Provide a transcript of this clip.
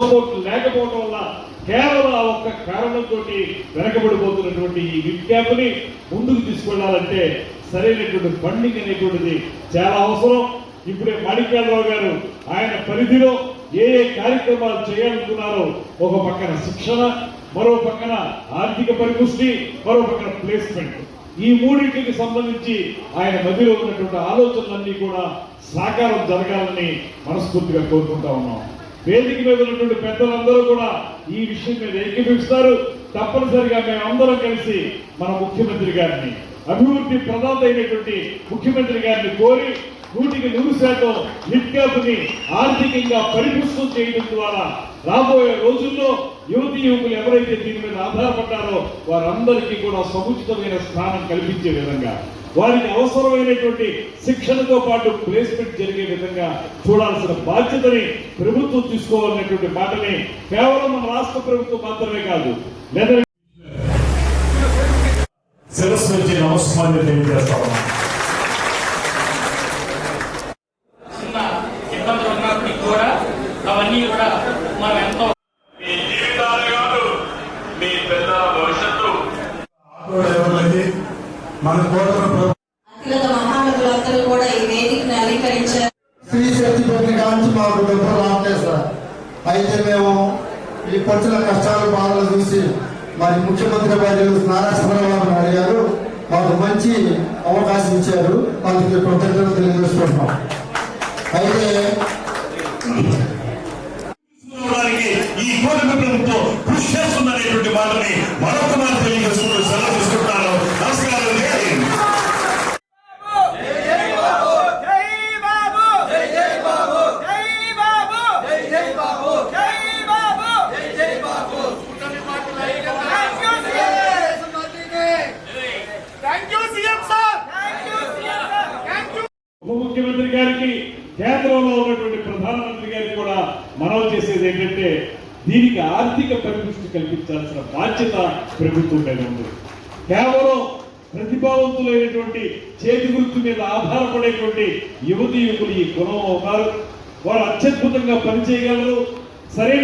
Support లేకపోవడం వల్ల కేవలం ఆ ఒక్క కారణంతో వెనకబడిపోతున్నటువంటి ఈ విజ్ఞాపని ముందుకు తీసుకెళ్ళాలంటే సరైనటువంటి ఫండింగ్ అనేటువంటిది చాలా అవసరం. ఇప్పుడే మాణిక్యాలరావు గారు ఆయన పరిధిలో ఏ ఏ కార్యక్రమాలు చేయాలనుకున్నారో ఒక పక్కన శిక్షణ మరో పక్కన ఆర్థిక పరిపుష్టి మరో పక్కన ప్లేస్మెంట్ ఈ మూడింటికి సంబంధించి ఆయన మధ్యలో ఉన్నటువంటి ఆలోచనలన్నీ కూడా సాకారం జరగాలని మనస్ఫూర్తిగా కోరుకుంటా ఉన్నాం. వేదిక మీద ఉన్నటువంటి పెద్దలందరూ కూడా ఈ విషయం మీద ఏకీపిస్తారు తప్పనిసరిగా మేమందరం కలిసి మన ముఖ్యమంత్రి గారిని అభివృద్ధి ప్రదాత అయినటువంటి ముఖ్యమంత్రి గారిని కోరి నూటికి నూరు శాతం ని ఆర్థికంగా పరిపుష్టం చేయడం ద్వారా రాబోయే రోజుల్లో యువతి యువకులు ఎవరైతే దీని మీద ఆధారపడ్డారో వారందరికీ కూడా సముచితమైన స్థానం కల్పించే విధంగా వారికి అవసరమైనటువంటి శిక్షణతో పాటు ప్లేస్మెంట్ జరిగే విధంగా చూడాల్సిన బాధ్యతని ప్రభుత్వం తీసుకోవాలనేటువంటి మాటని కేవలం మన రాష్ట్ర ప్రభుత్వం మాత్రమే కాదు లేదా శిరస్సు నుంచి నమస్కారం తెలియజేస్తా మన అఖిలత మహానదులందరూ కూడా ఈ వేదికను అలంకరించారు స్త్రీ శక్తి పట్ల కాంచి మాకు డబ్బులు రావట్లేదు సార్. అయితే మేము ఈ పచ్చుల కష్టాలు బాధలు చూసి మరి ముఖ్యమంత్రి వర్యులు నారా చంద్రబాబు నాయుడు గారు మాకు మంచి అవకాశం ఇచ్చారు. అందుకు కృతజ్ఞతలు తెలియజేస్తున్నాం అయితే ఈ కూటమి ప్రభుత్వం కృషి చేస్తుందనేటువంటి ఉప ముఖ్యమంత్రి గారికి కేంద్రంలో ఉన్నటువంటి ప్రధానమంత్రి గారికి కూడా మనవి చేసేది ఏంటంటే దీనికి ఆర్థిక పరిపుష్టి కల్పించాల్సిన బాధ్యత ప్రభుత్వం మీద ఉంది. కేవలం ప్రతిభావంతులైనటువంటి చేతి గుర్తు మీద ఆధారపడేటువంటి యువతి యువకులు ఈ గుణం అవుతారు వారు అత్యద్భుతంగా పనిచేయగలరు. సరైన